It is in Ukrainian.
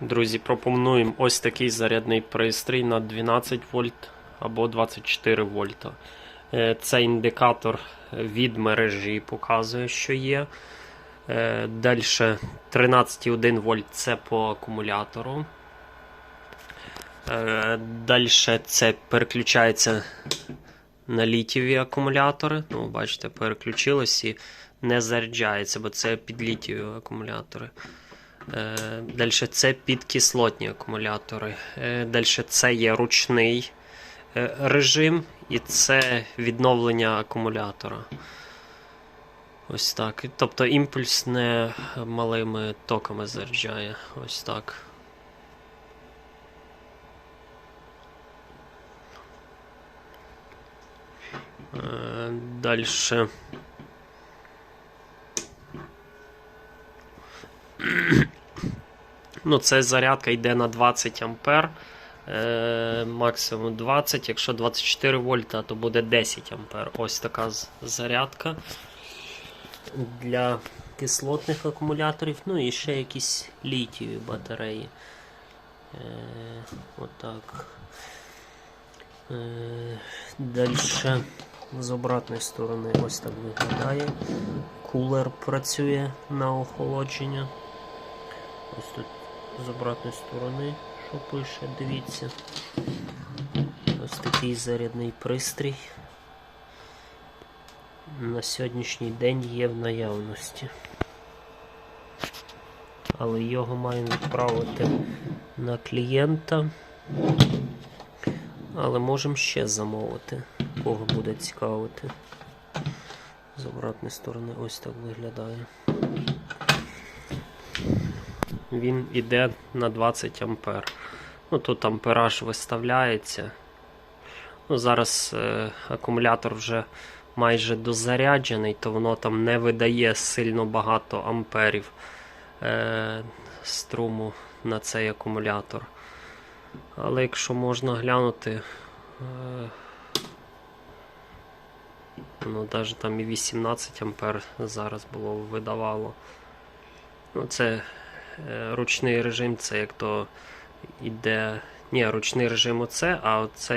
Друзі, пропонуємо ось такий зарядний пристрій на 12 вольт або 24 вольта. Е, Це індикатор від мережі показує, що є. Далі 13,1 вольт це по акумулятору. Далі це переключається на літієві акумулятори. Ну, бачите, переключилось і не заряджається, бо це під літієві акумулятори. Далі це підкислотні акумулятори. Далі це є ручний е, режим і це відновлення акумулятора. Ось так. Тобто імпульс не малими токами заряджає. Ось так. Далі. Ну, це зарядка йде на 20 ампер. Е, максимум 20. Якщо 24 вольта, то буде 10 ампер. Ось така зарядка для кислотних акумуляторів. Ну і ще якісь літієві батареї. Е, отак. Е, Далі з обратної сторони ось так виглядає. Кулер працює на охолодження. Ось тут з обратної сторони, що пише, дивіться. Ось такий зарядний пристрій. На сьогоднішній день є в наявності. Але його маємо відправити на клієнта. Але можемо ще замовити, кого буде цікавити. З обратної сторони ось так виглядає. Він іде на 20 ампер. Ну, тут ампераж виставляється. Ну, Зараз е, акумулятор вже майже дозаряджений, то воно там не видає сильно багато амперів е, струму на цей акумулятор. Але якщо можна глянути, е, ну, навіть там і 18 ампер зараз було видавало. Ну, це ручний режим, це як то іде. Ні, ручний режим оце, а оце